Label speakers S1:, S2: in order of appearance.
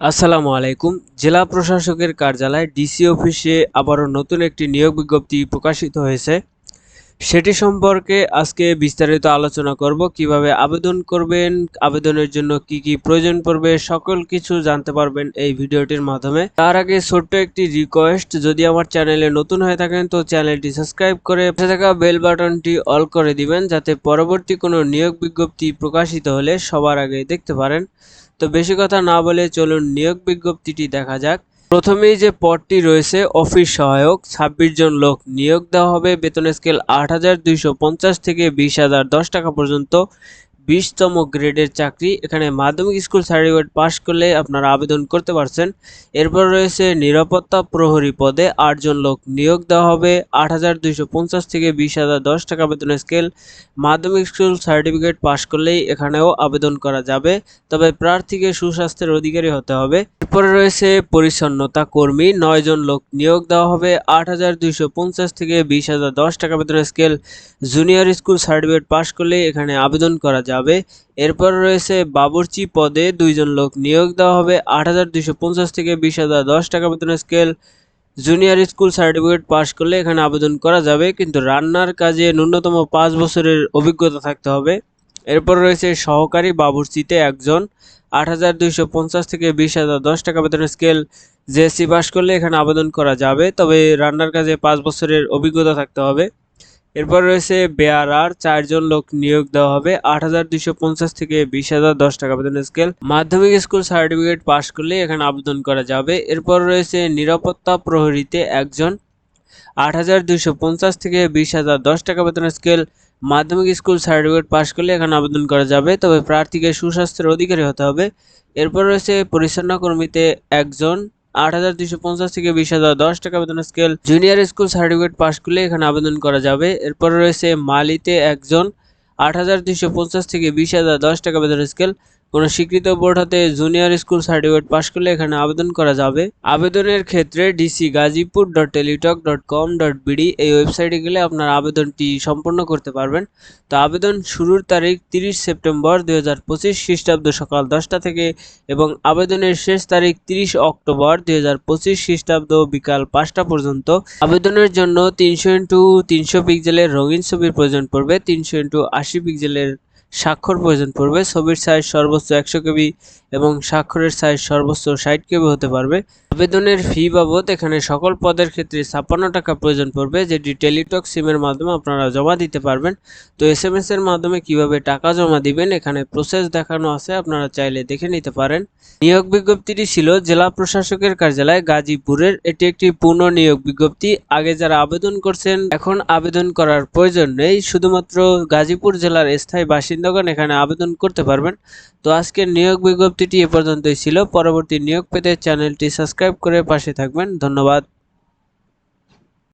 S1: আসসালামু আলাইকুম। জেলা প্রশাসকের কার্যালয় ডিসি অফিসে আবারও নতুন একটি নিয়োগ বিজ্ঞপ্তি প্রকাশিত হয়েছে। সেটি সম্পর্কে আজকে বিস্তারিত আলোচনা করব। কীভাবে আবেদন করবেন, আবেদনের জন্য কি কি প্রয়োজন পড়বে, সকল কিছু জানতে পারবেন এই ভিডিওটির মাধ্যমে। তার আগে ছোট্ট একটি রিকোয়েস্ট যদি আমার চ্যানেলে নতুন হয়ে থাকেন তো চ্যানেলটি সাবস্ক্রাইব করে পাশে থাকা বেল বাটনটি অল করে দিবেন, যাতে পরবর্তী কোনো নিয়োগ বিজ্ঞপ্তি প্রকাশিত হলে সবার আগে দেখতে পারেন। তো বেশি কথা না বলে চলুন নিয়োগ বিজ্ঞপ্তিটি দেখা যাক। প্রথমেই যে পদটি রয়েছে, অফিস সহায়ক, ছাব্বিশ জন লোক নিয়োগ দেওয়া হবে। বেতন স্কেল আট হাজার দুইশো পঞ্চাশ থেকে বিশ হাজার দশ টাকা পর্যন্ত। বিশতম গ্রেডের চাকরি। এখানে মাধ্যমিক স্কুল সার্টিফিকেট পাশ করলে আপনারা আবেদন করতে পারছেন। এরপর রয়েছে নিরাপত্তা প্রহরী পদে আটজন লোক নিয়োগ দেওয়া হবে। আট হাজার দুইশো পঞ্চাশ থেকে বিশ হাজার দশ টাকা বেতন স্কেল। মাধ্যমিক স্কুল সার্টিফিকেট পাশ করলেই এখানেও আবেদন করা যাবে। তবে প্রার্থীকে সুস্বাস্থ্যের অধিকারী হতে হবে। এরপরে রয়েছে পরিচ্ছন্নতা কর্মী নয় জন লোক নিয়োগ দেওয়া হবে। আট হাজার দুইশো পঞ্চাশ থেকে বিশ হাজার দশ টাকা বেতন scale. Junior school certificate pass করলে এখানে আবেদন করা যাবে। এরপর রয়েছে বাবুর্চি পদে দুইজন লোক নিয়োগ দেওয়া হবে। আট হাজার দুইশো পঞ্চাশ থেকে বিশ হাজার দশ টাকা বেতন scale. Junior school certificate pass করলে এখানে আবেদন করা যাবে, কিন্তু রান্নার কাজে ন্যূনতম পাঁচ বছরের অভিজ্ঞতা থাকতে হবে। এরপর রয়েছে সহকারী বাবুর্চিতে একজন। আট হাজার দুইশো পঞ্চাশ থেকে বিশ হাজার দশ টাকা বেতনের স্কেল। জেএসসি পাশ করলে এখানে আবেদন করা যাবে, তবে রান্নার কাজে পাঁচ বছরের অভিজ্ঞতা থাকতে হবে। এরপর রয়েছে বেয়ারার, চারজন লোক নিয়োগ দেওয়া হবে। আট হাজার পঞ্চাশ থেকে বিশ হাজার দশ টাকা বেতন স্কেল মাধ্যমিক স্কুল সার্টিফিকেট পাশ করলে এখানে আবেদন করা যাবে। এরপর রয়েছে নিরাপত্তা প্রহরীতে একজন। আট হাজার পঞ্চাশ থেকে বিশ হাজার দশ টাকা বেতন স্কেল মাধ্যমিক স্কুল সার্টিফিকেট পাশ করলে এখানে আবেদন করা যাবে। তবে প্রার্থীকে সুস্বাস্থ্যের অধিকারী হতে হবে। এরপর রয়েছে পরিচ্ছন্ন কর্মীতে একজন। আট হাজার দুইশো পঞ্চাশ থেকে বিশ হাজার দশ টাকা বেতন scale. Junior school certificate pass করলে এখানে আবেদন করা যাবে। এরপর রয়েছে মালিতে একজন, আট হাজার দুইশো পঞ্চাশ থেকে বিশ হাজার দশ টাকা বেতন স্কেল। কোনো স্বীকৃত বোর্ড হতে জুনিয়র স্কুল সার্টিফিকেট পাশ করলে এখানে আবেদন করা যাবে। আবেদনের ক্ষেত্রে DC Gazipur dot Teletalk dot com dot bd এই ওয়েবসাইটে গেলে আপনার আবেদনটি সম্পূর্ণ করতে পারবেন। তো আবেদন শুরুর তারিখ তিরিশ সেপ্টেম্বর দুই হাজার পঁচিশ খ্রিস্টাব্দ সকাল দশটা থেকে এবং আবেদনের শেষ তারিখ তিরিশ অক্টোবর দুই হাজার পঁচিশ খ্রিস্টাব্দ বিকাল পাঁচটা পর্যন্ত। আবেদনের জন্য তিনশো ইন্টু তিনশো পিক্সেলের রঙিন ছবির প্রয়োজন পড়বে। তিনশো ইন্টু আশি পিক্সেলের স্বাক্ষর প্রয়োজন পড়বে। ছবির সাইজ সর্বোচ্চ একশো কেবি এবং স্বাক্ষরের সাইজ সর্বোচ্চ ষাট কেবি হতে পারবে। আবেদনের ফি বাবদ এখানে সকল পদের ক্ষেত্রে ছাপ্পান্ন টাকা প্রয়োজন পড়বে, যেটি টেলিটক সিমের মাধ্যমে আপনারা জমা দিতে পারবেন। তো এস এম এস এর মাধ্যমে কীভাবে টাকা জমা দিবেন, এখানে প্রসেস দেখানো আছে, আপনারা চাইলে দেখে নিতে পারেন। নিয়োগ বিজ্ঞপ্তিটি ছিল জেলা প্রশাসকের কার্যালয় গাজীপুরের। এটি একটি পূর্ণ নিয়োগ বিজ্ঞপ্তি। আগে যারা আবেদন করছেন, এখন আবেদন করার প্রয়োজন নেই। শুধুমাত্র গাজীপুর জেলার স্থায়ী বাসিন্দাগণ এখানে আবেদন করতে পারবেন। তো আজকের নিয়োগ বিজ্ঞপ্তিটি এ পর্যন্তই ছিল। পরবর্তী নিয়োগ পেতে চ্যানেলটি সাবস্ক্রাইব করে পাশে থাকবেন। ধন্যবাদ।